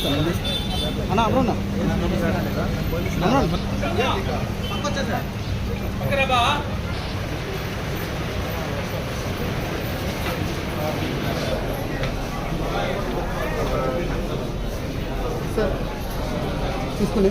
తీస్తాను అన్న అమ్మ సార్ తీసుకుని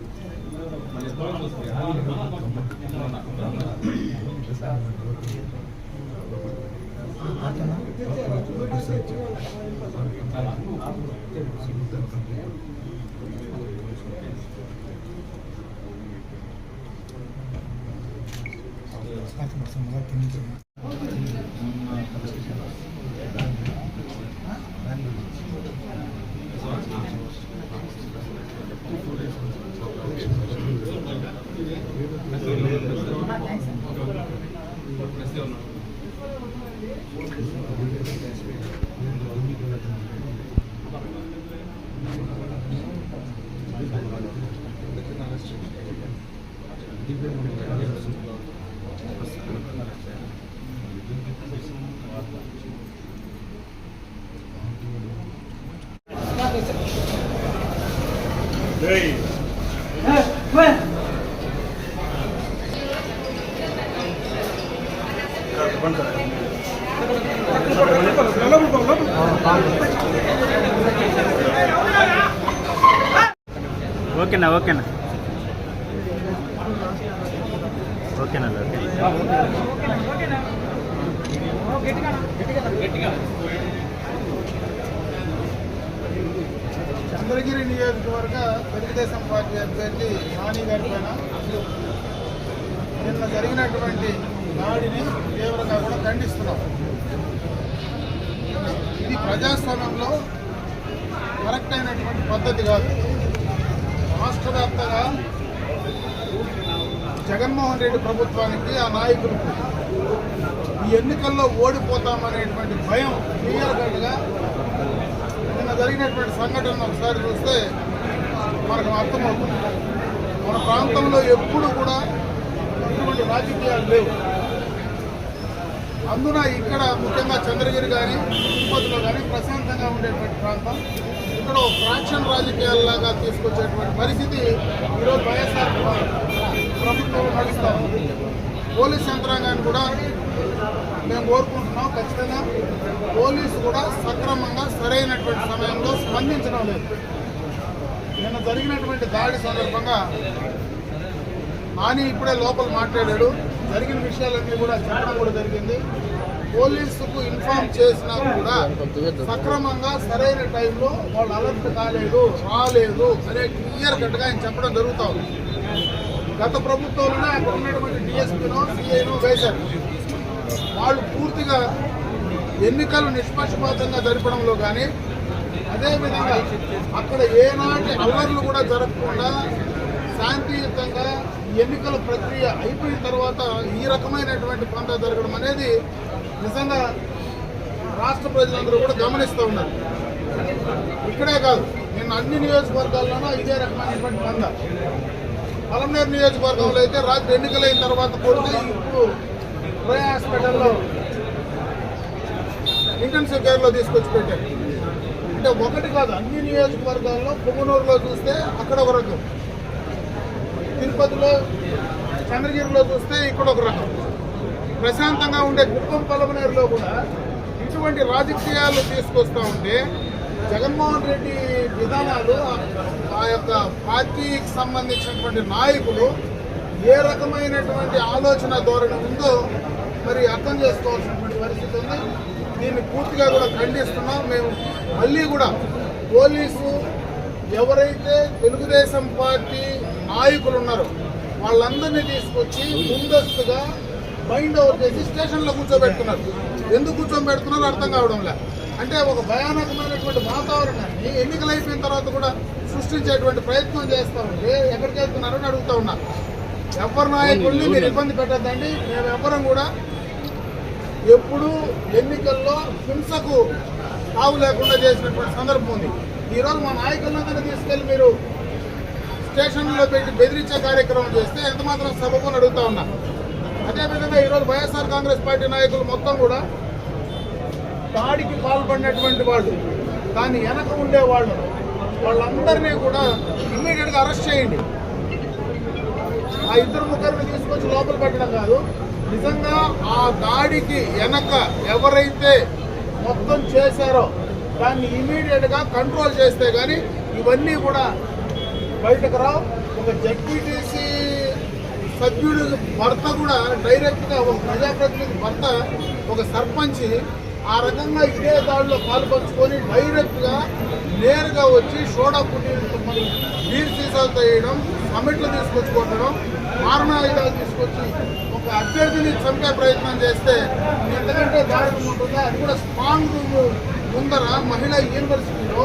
아직 무슨 뭐가 되는지. ఓకేనా ఓకేనా. ఓకేనా చంద్రగిరి నియోజకవర్గ తెలుగుదేశం పార్టీ అభ్యర్థి నాని గారి పైన నిన్న జరిగినటువంటి దాడిని తీవ్రంగా కూడా ఖండిస్తున్నాం. ఇది ప్రజాస్వామ్యంలో కరెక్ట్ అయినటువంటి పద్ధతి కాదు. రాష్ట్ర వ్యాప్తంగా జగన్మోహన్ రెడ్డి ప్రభుత్వానికి ఆ నాయకులకు ఈ ఎన్నికల్లో ఓడిపోతామనేటువంటి భయం క్లియర్ కట్గా నిన్న జరిగినటువంటి సంఘటనను ఒకసారి చూస్తే మనకు అర్థమవుతుంది. మన ప్రాంతంలో ఎప్పుడు కూడా ఇటువంటి రాజకీయాలు లేవు. అందున ఇక్కడ ముఖ్యంగా చంద్రగిరి కానీ తిరుపతిలో కానీ ప్రశాంతంగా ఉండేటువంటి ప్రాంతం. ఇక్కడ ఫ్రాక్షన్ రాజకీయాల్లాగా తీసుకొచ్చేటువంటి పరిస్థితి ఈరోజు వైఎస్ఆర్ ప్రభుత్వం నడుస్తూ. ఉంది పోలీస్ యంత్రాంగాన్ని కూడా మేము కోరుకుంటున్నాం ఖచ్చితంగా. పోలీసు కూడా సక్రమంగా సరైనటువంటి సమయంలో స్పందించడం లేదు. నిన్న జరిగినటువంటి దాడి సందర్భంగా నాని ఇప్పుడే లోపల మాట్లాడాడు. జరిగిన విషయాలన్నీ కూడా చెప్పడం కూడా జరిగింది. పోలీసుకు ఇన్ఫార్మ్ చేసినా కూడా సక్రమంగా సరైన టైంలో వాళ్ళు అలర్ట్ కాలేదు రాలేదు అనే క్లియర్ కట్గా ఆయన చెప్పడం జరుగుతూ ఉంది. గత ప్రభుత్వంలోనే అక్కడ ఉన్నటువంటి డిఎస్పీనో సిఐనో వేశారు. వాళ్ళు పూర్తిగా ఎన్నికలు నిష్పక్షపాతంగా జరపడంలో కానీ అదేవిధంగా అక్కడ ఏనాటి అల్లర్లు కూడా జరగకుండా శాంతియుతంగా ఎన్నికల ప్రక్రియ అయిపోయిన తర్వాత ఈ రకమైనటువంటి పంట జరగడం అనేది నిజంగా రాష్ట్ర ప్రజలందరూ కూడా గమనిస్తూ ఉన్నారు. ఇక్కడే కాదు నేను అన్ని నియోజకవర్గాల్లోనూ ఇదే రకమైనటువంటి పంద పలమనేరు నియోజకవర్గంలో అయితే రాత్రి ఎన్నికలైన తర్వాత కొడితే ఇప్పుడు రయ హాస్పిటల్లో ఇంటెన్సివ్ కేర్లో తీసుకొచ్చి పెట్టారు. అంటే ఒకటి కాదు అన్ని నియోజకవర్గాల్లో పొంగనూరులో చూస్తే అక్కడ ఒక రకం. తిరుపతిలో చంద్రగిరిలో చూస్తే ఇక్కడ ఒక రకం. ప్రశాంతంగా ఉండే గుప్పం పలమనేరులో కూడా ఇటువంటి రాజకీయాలు తీసుకొస్తూ ఉంటే జగన్మోహన్ రెడ్డి విధానాలు ఆ- యొక్క పార్టీకి సంబంధించినటువంటి నాయకులు ఏ రకమైనటువంటి ఆలోచన ధోరణి ఉందో మరి అర్థం చేసుకోవాల్సినటువంటి పరిస్థితి ఉంది. దీన్ని పూర్తిగా కూడా ఖండిస్తున్నాం. మేము మళ్ళీ కూడా పోలీసు ఎవరైతే తెలుగుదేశం పార్టీ నాయకులు ఉన్నారో వాళ్ళందరినీ తీసుకొచ్చి ముందస్తుగా మైండ్ ఓవర్ చేసి స్టేషన్లో కూర్చోబెడుతున్నారు. ఎందుకు కూర్చోబెడుతున్నారో అర్థం కావడం లేదు. అంటే ఒక భయానకమైనటువంటి వాతావరణాన్ని ఎన్నికలు అయిపోయిన తర్వాత కూడా సృష్టించేటువంటి ప్రయత్నం చేస్తూ ఉంటే ఎక్కడికి వెళ్తున్నారని అడుగుతా ఉన్నా. ఎవరి నాయకుల్ని మీరు ఇబ్బంది పెట్టద్దండి. మేము ఎవరం కూడా ఎప్పుడు ఎన్నికల్లో హింసకు తావు లేకుండా చేసినటువంటి సందర్భం ఉంది. ఈరోజు మా నాయకులందరినీ తీసుకెళ్ళి మీరు స్టేషన్లో పెట్టి బెదిరించే కార్యక్రమం చేస్తే ఎంతమాత్రం సభకు అడుగుతా ఉన్నా. అదేవిధంగా ఈరోజు వైఎస్ఆర్ కాంగ్రెస్ పార్టీ నాయకులు మొత్తం కూడా దాడికి పాల్పడినటువంటి వాళ్ళు దాన్ని వెనక ఉండే వాళ్ళు వాళ్ళందరినీ కూడా ఇమ్మీడియట్గా అరెస్ట్ చేయండి. ఆ ఇద్దరు ముగ్గురిని తీసుకొచ్చి లోపల పెట్టడం కాదు. నిజంగా ఆ దాడికి వెనక ఎవరైతే మొత్తం చేశారో దాన్ని ఇమీడియట్గా కంట్రోల్ చేస్తే కానీ ఇవన్నీ కూడా బయటకు రావు. ఒక జడ్పీటీసీ సభ్యుడు భర్త కూడా డైరెక్ట్గా ఒక ప్రజాప్రతినిధి భర్త ఒక సర్పంచ్ ఆ రకంగా ఇదే దాడిలో పాల్పంచుకొని డైరెక్ట్గా నేరుగా వచ్చి సోడా పుట్టి నీరు సీసాలు తేయడం సమ్మిట్లు తీసుకొచ్చి కొట్టడం మారణాయుధాలు తీసుకొచ్చి ఒక అభ్యర్థిని చంపే ప్రయత్నం చేస్తే ఎంతకంటే దారుణం ఉంటుందో అది కూడా స్ట్రాంగ్ రూమ్ ముందర మహిళా యూనివర్సిటీలో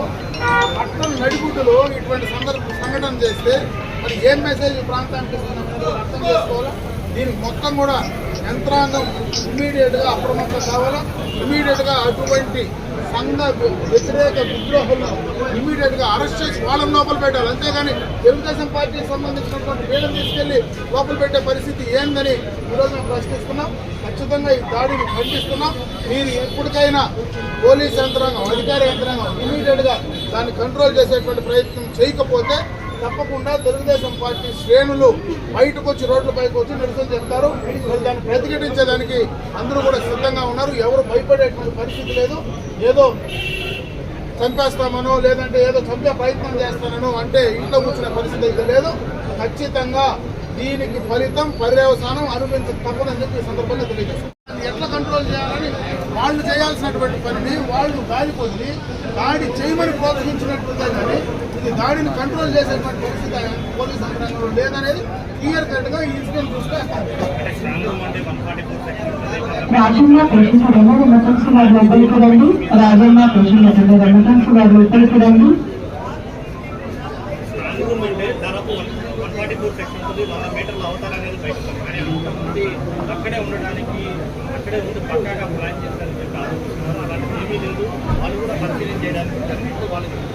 పట్టణ నడిగుడ్డులో ఇటువంటి సందర్భ సంఘటన చేస్తే మరి ఏం మెసేజ్ ప్రాంతానికి అర్థం చేసుకోవాలా? దీనికి మొత్తం కూడా యంత్రాంగం ఇమీడియట్గా అప్రమత్తం కావాలా? ఇమీడియట్గా అటువంటి సంఘ వ్యతిరేక విద్రోహులను ఇమీడియట్గా అరెస్ట్ చేసి వాళ్ళని లోపల పెట్టాలి. అంతేగాని తెలుగుదేశం పార్టీకి సంబంధించినటువంటి వీళ్ళని తీసుకెళ్ళి లోపల పెట్టే పరిస్థితి ఏందని ఈరోజు మేము ప్రశ్నిస్తున్నాం. ఖచ్చితంగా ఈ దాడిని ఖండిస్తున్నాం. మీరు ఎప్పటికైనా పోలీస్ యంత్రాంగం అధికార యంత్రాంగం ఇమీడియట్గా దాన్ని కంట్రోల్ చేసేటువంటి ప్రయత్నం చేయకపోతే తప్పకుండా తెలుగుదేశం పార్టీ శ్రేణులు బయటకు వచ్చి రోడ్లపైకి వచ్చి నిరసన చెప్తారు. మరి దాన్ని ప్రతిఘటించేదానికి అందరూ కూడా సిద్ధంగా ఉన్నారు. ఎవరు భయపడేటువంటి పరిస్థితి లేదు. ఏదో చంపేస్తామనో లేదంటే ఏదో చంపే ప్రయత్నం చేస్తానో అంటే ఇంట్లో కూర్చునే పరిస్థితి అయితే లేదు. ఖచ్చితంగా దీనికి ఫలితం పర్యవసానం అనుభవించక తప్పదని చెప్పి సందర్భంగా తెలియజేస్తాం ఎట్లా కంట్రోల్ చేయాలని వాళ్ళు చేయాల్సినటువంటి పనిని వాళ్ళు దాడి పొంది దాడి చేయమని ప్రోత్సహించినట్లుగా కానీ ఇది దాడిని కంట్రోల్ చేసేటువంటి పరిస్థితి పోలీస్ యంత్రాంగంలో లేదనేది క్లియర్ కట్గా ఈ ఇన్సిడెంట్ చూస్తే రాజన్న పేషెంట్ రెండు ఎమర్జెన్సీ వార్డు లోపలికి రండి రాజన్న పేషెంట్ రెండు ఎమర్జెన్సీ వార్డు లోపలికి రండి అక్కడే ఉండడానికి అక్కడే ఉండి పక్కాగా ప్లాన్ అలాంటిది ఏమీ లేదు వాళ్ళు కూడా పరిశీలన చేయడానికి అన్నింటిలో వాళ్ళకి వచ్చి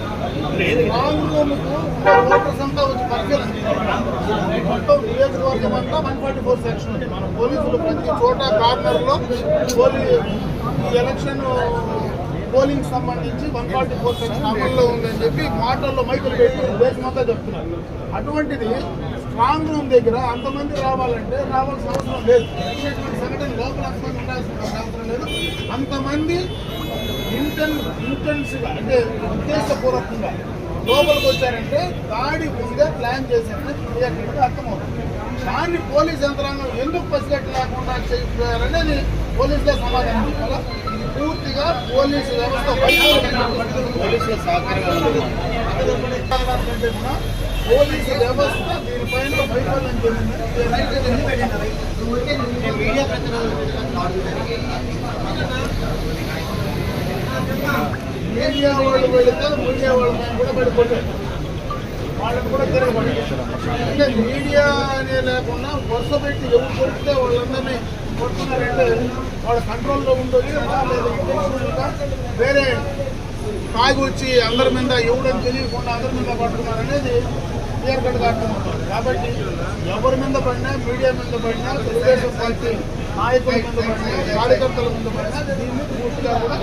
పరిశీలన చేయాలి. మొత్తం నియోజకవర్గం అంతా వన్ ఫార్టీ ఫోర్ సెక్షన్ ఉంది మన పోలీసులు ప్రతి చోట కార్నర్ పోలీ ఎలక్షన్ పోలింగ్ సంబంధించి వన్ ఫార్టీ ఫోర్ సెక్షన్ అమల్లో ఉందని చెప్పి మాటల్లో మైకులు పెట్టి దేశమంతా చెప్తున్నారు అటువంటిది స్ట్రాంగ్ రూమ్ దగ్గర అంతమంది రావాలంటే రావాల్సిన అవసరం లేదు జరిగినటువంటి సంఘటన లోపల అంతమంది ఉండాల్సిన అవసరం లేదు అంతమంది ఇంటెన్ ఇంటెన్స్గా అంటే ఉద్దేశపూర్వకంగా లోపలికి వచ్చారంటే దాడి ముందే ప్లాన్ చేశారని క్లియర్గా అర్థమవుతుంది. దాన్ని పోలీస్ యంత్రాంగం ఎందుకు పసిగట్టు లేకుండా చేయారనేది పోలీసులే సమాధానం చెప్పాలా? ఇది పూర్తిగా పోలీసు వ్యవస్థ పోలీసుల సహకారం. కంటే కూడా పోలీసు వ్యవస్థ దీనిపైన వైఫల్యం చెందింది మీడియా మీడియా వాళ్ళు వెళితే మీడియా వాళ్ళ పైన కూడా పడిపోతారు వాళ్ళని కూడా తిరగబడి అంటే మీడియా అనే లేకుండా వరుస పెట్టి ఎవరు కొడితే వాళ్ళందరినీ కొడుతున్నారంటే వాళ్ళ కంట్రోల్లో ఉండదు లేదా intentional-గా వేరే తాగి వచ్చి అందరి మీద ఎవడని తెలియకుండా అందరి మీద పడుతున్నారు అనేది క్లియర్ కట్గా అర్థమవుతుంది కాబట్టి ఎవరి మీద పడినా మీడియా మీద పడినా తెలుగుదేశం పార్టీ నాయకుల మీద కార్యకర్తల దీన్ని పూర్తిగా కూడా